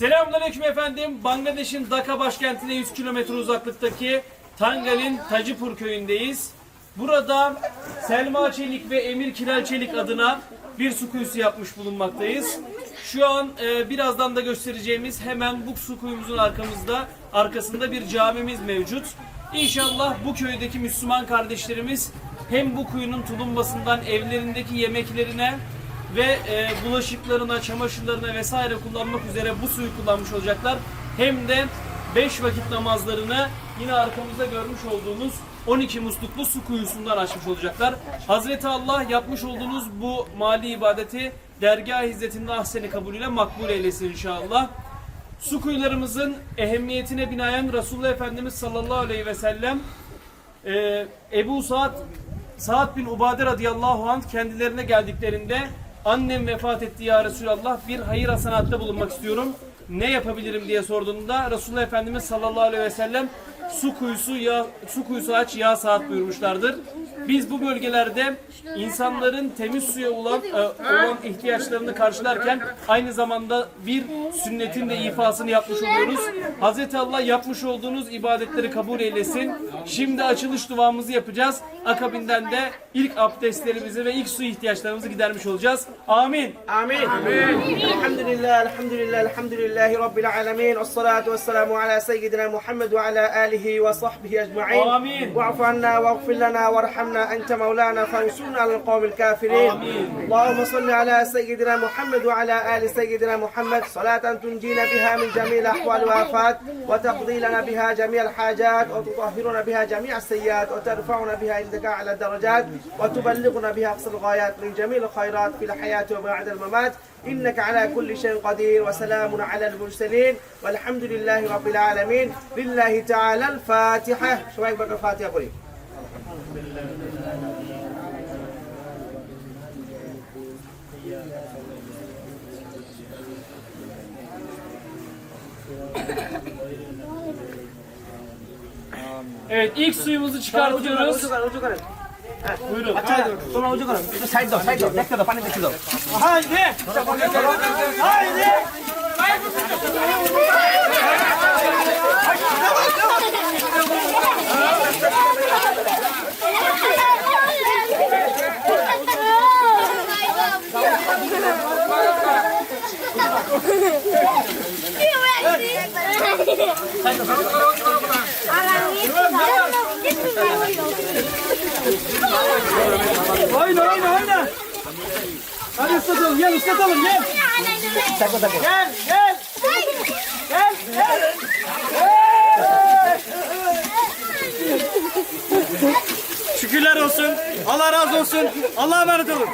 Selamünaleyküm efendim. Bangladeş'in Dhaka başkentine 100 kilometre uzaklıktaki Tangal'in Tacipur köyündeyiz. Burada Selma Çelik ve Emir Kilal Çelik adına bir su kuyusu yapmış bulunmaktayız. Şu an e, birazdan da göstereceğimiz hemen bu su kuyumuzun arkamızda arkasında bir camimiz mevcut. İnşallah bu köydeki Müslüman kardeşlerimiz hem bu kuyunun tulumbasından evlerindeki yemeklerine ve e, bulaşıklarına, çamaşırlarına vesaire kullanmak üzere bu suyu kullanmış olacaklar. Hem de 5 vakit namazlarını yine arkamızda görmüş olduğunuz 12 musluklu su kuyusundan açmış olacaklar. Hazreti Allah yapmış olduğunuz bu mali ibadeti dergah hizmetinde ahseni kabulüyle makbul eylesin inşallah. Su kuyularımızın ehemmiyetine binaen Resulullah Efendimiz sallallahu aleyhi ve sellem e, Ebu Saad Saad bin Ubade radıyallahu anh kendilerine geldiklerinde annem vefat etti ya Resulallah bir hayır hasanatta bulunmak istiyorum. Ne yapabilirim diye sorduğunda Resulullah Efendimiz sallallahu aleyhi ve sellem su kuyusu ya su kuyusu aç ya saat buyurmuşlardır. Biz bu bölgelerde insanların temiz suya olan, e, olan ihtiyaçlarını karşılarken aynı zamanda bir sünnetin de ifasını yapmış oluyoruz. Hz. Allah yapmış olduğunuz ibadetleri kabul eylesin. Şimdi açılış duamızı yapacağız. Akabinden de ilk abdestlerimizi ve ilk su ihtiyaçlarımızı gidermiş olacağız. Amin. Amin. Amin. Elhamdülillah, elhamdülillah, elhamdülillahi rabbil alemin. Ve salatu ve selamu ala seyyidina Muhammed ve ala alihi ve sahbihi ecma'in. Amin. Ve afanna ve gfir lana ve وارحمنا أنت مولانا فانصرنا على القوم الكافرين. اللهم صل على سيدنا محمد وعلى آل سيدنا محمد. صلاة تنجينا بها من جميع الأحوال والآفات وتقضي لنا بها جميع الحاجات وتطهرنا بها جميع السيئات وترفعنا بها عندك أعلى الدرجات وتبلغنا بها أقصى الغايات من جميع الخيرات في الحياة وبعد الممات. إنك على كل شيء قدير وسلام على المرسلين. والحمد لله رب العالمين. لله تعالى الفاتحة. بقى الفاتحة قولي Evet ilk suyumuzu çıkartıyoruz. Buyurun. Sonra ucu kalın. Side daw, side daw. Dekte daw, pani dekte daw. Haydi. Haydi. Oyna oyna oyna. Hadi ıslatalım gel ıslatalım gel. Gel gel. Gel gel. Şükürler olsun. Allah razı olsun. Allah'a emanet olun.